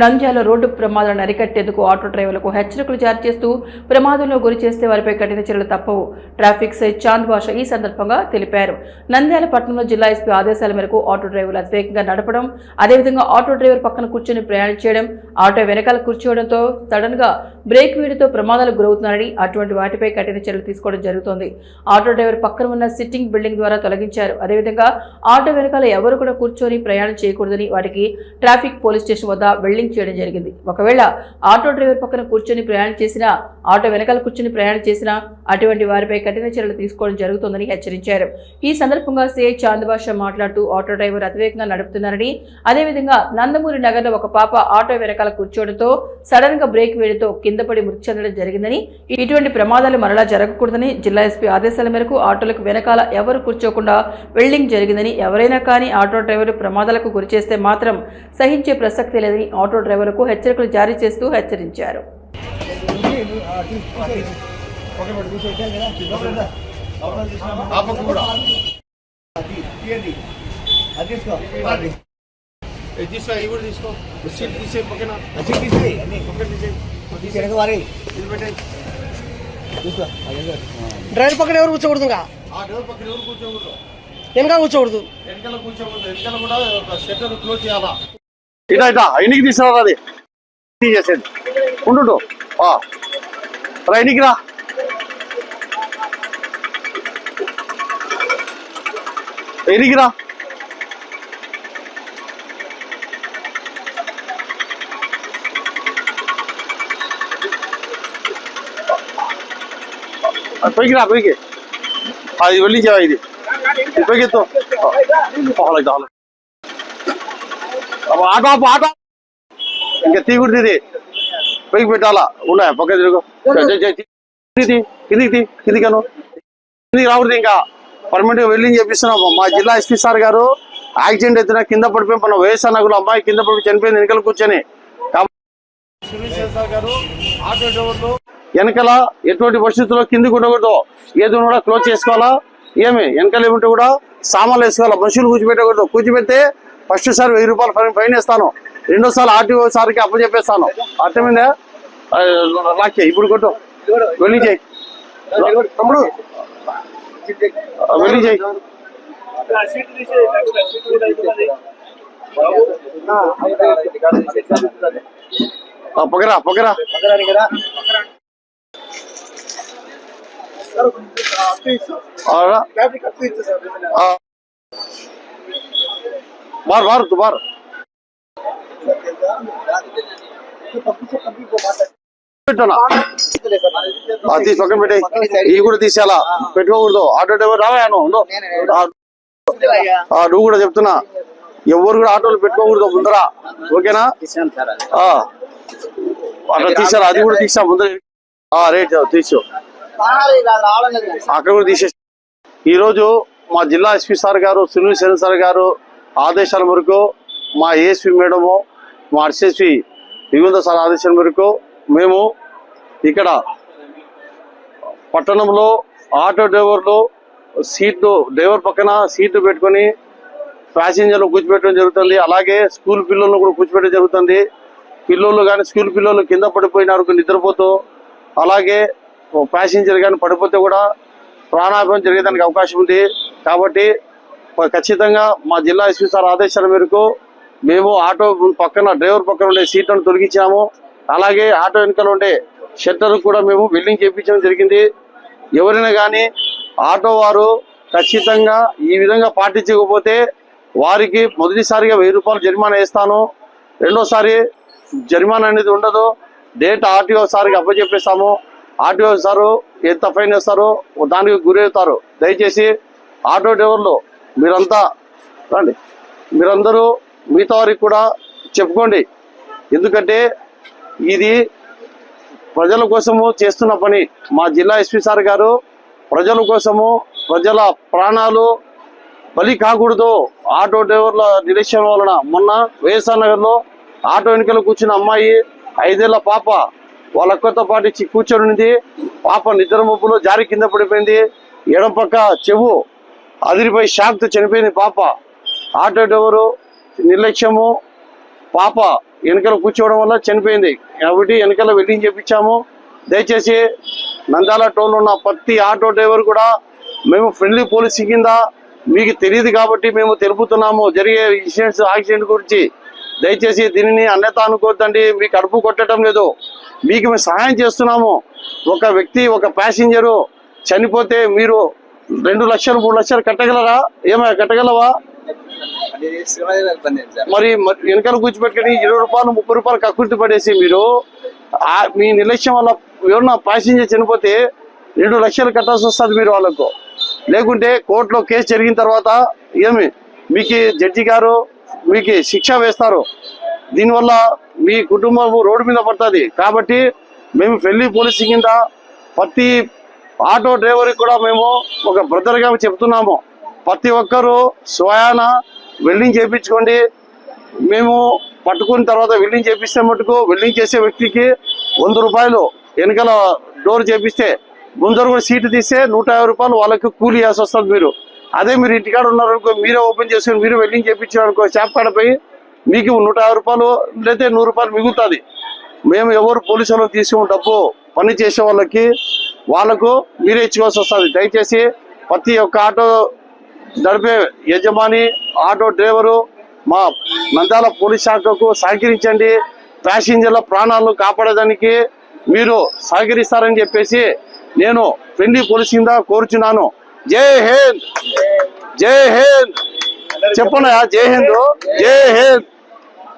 Nandyal road ప్రమాదాలను అరికట్టేందుకు auto డ్రైవర్లకు హెచ్చరికలు జారీ చేస్తూ ప్రమాదంలో గురి చేస్తే వారిపై కఠిన చర్యలు తప్పవు. ట్రాఫిక్ సైజ్ చాంద్ భాష ఈ సందర్భంగా తెలిపారు. నంద్యాల పట్టణంలో జిల్లా ఎస్పీ ఆదేశాల మేరకు ఆటో డ్రైవర్లు అతివేగంగా నడపడం అదేవిధంగా ఆటో డ్రైవర్ పక్కన కూర్చొని ప్రయాణం చేయడం ఆటో వెనకాల కూర్చోవడంతో సడన్గా బ్రేక్ వేడితో ప్రమాదాలకు గురవుతున్నారని అటువంటి వాటిపై కఠిన చర్యలు తీసుకోవడం జరుగుతోంది. ఆటో డ్రైవర్ పక్కన ఉన్న సిట్టింగ్ బిల్డింగ్ ద్వారా తొలగించారు. అదేవిధంగా ఆటో వెనకాల ఎవరు కూడా కూర్చొని ప్రయాణం చేయకూడదని వాటికి ట్రాఫిక్ పోలీస్ స్టేషన్ వద్ద బిల్డింగ్ చేయడం జరిగింది. ఒకవేళ ఆటో డ్రైవర్ పక్కన కూర్చొని ప్రయాణం చేసినా ఆటో వెనకాల కూర్చొని ప్రయాణం చేసినా అటువంటి వారిపై కఠిన చర్యలు తీసుకోవడం జరుగుతుందని హెచ్చరించారు. ఈ సందర్భంగా సిఐ చాందభాష మాట్లాడుతూ ఆటో డ్రైవర్ అతివేగంగా నడుపుతున్నారని అదేవిధంగా నందమూరి నగర్లో ఒక పాప ఆటో వెనకాల కూర్చోవడంతో సడన్గా బ్రేక్ వేయడంతో కింద పడి మృతి చెందడం జరిగిందని ఇటువంటి ప్రమాదాలు మరలా జరగకూడదని జిల్లా ఎస్పీ ఆదేశాల మేరకు ఆటోలకు వెనకాల ఎవరు కూర్చోకుండా వెల్డింగ్ జరిగిందని ఎవరైనా కానీ ఆటో డ్రైవర్ ప్రమాదాలకు గురి చేస్తే మాత్రం సహించే ప్రసక్తి లేదని ఆటో డ్రైవర్లకు హెచ్చరికలు జారీ చేస్తూ హెచ్చరించారు. డ్రైవర్ పక్కన ఎవరు కూర్చోకూడదు ఇంకా? ఆ డోర్ పక్కన ఎవరు కూర్చోకూడదు? వెనక కూర్చోకూడదు. వెనకాల కూర్చోకూడదు. వెనకాల కూడా షట్టర్ క్లోజ్ చేయాలా? ఇటా ఇటా అయినికి తీసుకురా అది తీసేసేది ఉండు రా అయినికి రా ఎనికి రా ఆ, పైకి రా పైకి అది వెళ్ళి చేయ ఇది ఇది పైకి ఎత్తు అలాగే అలాగే అబ్బా, ఆటో ఆటో. ఇంకా తీగుడిది ఇది పైకి పెట్టాలా? ఉన్నాయి పక్క తిరుగు. కిందికి తీ, కిందికి ఇంకా. పర్మనెంట్గా వెళ్ళి చెప్పిస్తున్నాం. మా జిల్లా ఎస్పీ సార్ గారు యాక్సిడెంట్ అయితే కింద పడిపోయి మన వైఎస్ఆర్ నగర్ అమ్మాయి కింద పడిపోయి చనిపోయింది వెనకాల కూర్చొని. గారు ఆటో డ్రైవర్లు వెనకాల ఎటువంటి పరిస్థితుల్లో కిందికి ఉండకూడదు. ఏదో కూడా క్లోజ్ చేసుకోవాలా? ఏమి? వెనకాల ఏమిటి కూడా సామాన్లు వేసుకోవాలా? మనుషులు కూర్చోబెట్టకూడదు. కూర్చోబెడితే ఫస్ట్ సార్ వెయ్యి రూపాయలు ఫైన్ ఫైన్ వేస్తాను. రెండోసారి ఆర్టీఓ సార్కి అప్పచెప్పేస్తాను అర్థమైందా లాక్కే ఇప్పుడు కొట్టు. వెళ్ళి చేయి. తమ్ముడు. వెళ్ళి చేయి. పక్కరా పక్కరా. బార్ బార్ బార్. తీసి పక్కన పెట్టే ఇవి కూడా తీసేయాలా? పెట్టుకోకూడదు. ఆటో డ్రైవర్ రావాను నువ్వు? కూడా చెప్తున్నా. ఎవరు కూడా ఆటోలు పెట్టుకోకూడదు ముందర. ఓకేనా? ఆ. అట్లా తీసారా అది కూడా తీసా ముందర. ఆ, తీసు అక్కడ కూడా తీసేసి ఈరోజు మా జిల్లా ఎస్పీ సార్ గారు సునీల్ శరణ్ సార్ గారు ఆదేశాల మేరకు మా ఏఎస్పీ మేడము మా ఆర్సిఎస్పి దిగుంద సార్ ఆదేశాల మేరకు మేము ఇక్కడ పట్టణంలో ఆటో డ్రైవర్లు సీట్లు డ్రైవర్ పక్కన సీట్లు పెట్టుకొని ప్యాసింజర్లు కూర్చోబెట్టడం జరుగుతుంది. అలాగే స్కూల్ పిల్లలను కూడా కూర్చోబెట్టడం జరుగుతుంది. పిల్లలు కానీ స్కూల్ పిల్లలు కింద పడిపోయినారు నిద్రపోతూ అలాగే ప్యాసింజర్ కానీ పడిపోతే కూడా ప్రాణాపాయం జరిగేదానికి అవకాశం ఉంది. కాబట్టి ఖచ్చితంగా మా జిల్లా ఎస్పీ సార్ ఆదేశాల మేరకు మేము ఆటో పక్కన డ్రైవర్ పక్కన ఉండే సీట్లను తొలగించాము. అలాగే ఆటో వెనుకలు ఉండే షెల్టర్ కూడా మేము బిల్డింగ్ చేయించడం జరిగింది. ఎవరైనా కానీ ఆటో వారు ఖచ్చితంగా ఈ విధంగా పాటించకపోతే వారికి మొదటిసారిగా వెయ్యి రూపాయలు జరిమానా వేస్తాను. రెండోసారి జరిమానా అనేది ఉండదు. డేట్ ఆర్టీఓ సార్కి అప్పచెప్పేస్తాము. ఆర్టీఓ సారు ఎంత ఫైన్ వేస్తారో దానికి గురవుతారు. దయచేసి ఆటో డ్రైవర్లు మీరంతా రండి. మీరందరూ మిగతా వారికి కూడా చెప్పుకోండి. ఎందుకంటే ఇది ప్రజల కోసము చేస్తున్న పని. మా జిల్లా ఎస్పీ సార్ గారు ప్రజల కోసము ప్రజల ప్రాణాలు బలి కాకూడదు. ఆటో డ్రైవర్ల నిరీక్షణ వలన మొన్న వైఎస్ఆర్ నగర్లో ఆటో వెనుకలు కూర్చున్న అమ్మాయి ఐదేళ్ళ పాప వాళ్ళ అక్కతో పాటు కూర్చొని పాప నిద్ర మబ్బులో జారి కింద పడిపోయింది. ఎడం పక్క చెవు అదిరిపోయి షాక్తో చనిపోయింది పాప. ఆటో డ్రైవరు నిర్లక్ష్యము. పాప వెనకల కూర్చోవడం వల్ల చనిపోయింది. కాబట్టి వెనకల వెల్డింగ్ చేపించాము. దయచేసి నందాల టోల్ ఉన్న ప్రతి ఆటో డ్రైవర్ కూడా మేము ఫ్రెండ్లీ పోలీసింగ్ కింద మీకు తెలియదు కాబట్టి మేము తెలుపుతున్నాము. జరిగే ఇన్సిడెంట్స్ యాక్సిడెంట్ గురించి దయచేసి దీనిని అన్యత అనుకోవద్దండి మీకు అడుపు కొట్టడం లేదు. మీకు మేము సహాయం చేస్తున్నాము. ఒక వ్యక్తి ఒక ప్యాసింజరు చనిపోతే మీరు రెండు లక్షలు మూడు లక్షలు కట్టగలరా? ఏమైనా కట్టగలవా? మరి మరి వెనకాల కూర్చోబెట్టుకుని ఇరవై రూపాయలు ముప్పై రూపాయలు కక్కుర్తి పడేసి మీరు మీ నిర్లక్ష్యం వల్ల ఎవరన్నా ప్యాసింజర్ చనిపోతే రెండు లక్షలు కట్టాల్సి వస్తుంది మీరు వాళ్ళకు. లేకుంటే కోర్టులో కేసు జరిగిన తర్వాత ఏమి? మీకు జడ్జి గారు మీకు శిక్ష వేస్తారు. దీనివల్ల మీ కుటుంబం రోడ్డు మీద పడుతుంది. కాబట్టి మేము పెళ్ళి పోలీసు కింద ప్రతి ఆటో డ్రైవర్కి కూడా మేము ఒక బ్రదర్గా చెప్తున్నాము. ప్రతి ఒక్కరూ స్వయాన వెల్డింగ్ చేయించుకోండి మేము పట్టుకున్న తర్వాత వెల్డింగ్ చేపిస్తే మటుకు వెల్డింగ్ చేసే వ్యక్తికి వంద రూపాయలు వెనకాల డోర్ చేపిస్తే ముందర కూడా సీటు తీస్తే నూట రూపాయలు వాళ్ళకి కూలి వేసి వస్తుంది మీరు. అదే మీరు ఇంటికాడ ఉన్నారనుకో మీరే ఓపెన్ చేసుకుని మీరు వెల్డింగ్ చేయించారనుకో షాప్ కాడ పోయి మీకు నూట రూపాయలు లేదా నూరు రూపాయలు మిగులుతుంది. మేము ఎవరు పోలీసు వాళ్ళని తీసుకున్న డబ్బు పని చేసే వాళ్ళకి వాళ్ళకు మీరే ఇచ్చుకోవాల్సి వస్తుంది. దయచేసి ప్రతి ఒక్క ఆటో నడిపే యజమాని ఆటో డ్రైవరు మా నంద్యాల పోలీస్ శాఖకు సహకరించండి. ప్యాసింజర్ల ప్రాణాలను కాపాడేదానికి మీరు సహకరిస్తారని చెప్పేసి నేను ఫ్రెండ్లీ పోలీస్ కింద కోరుచున్నాను. జై హింద్! జై హింద్! చెప్పనా? జై హింద్! జై హింద్!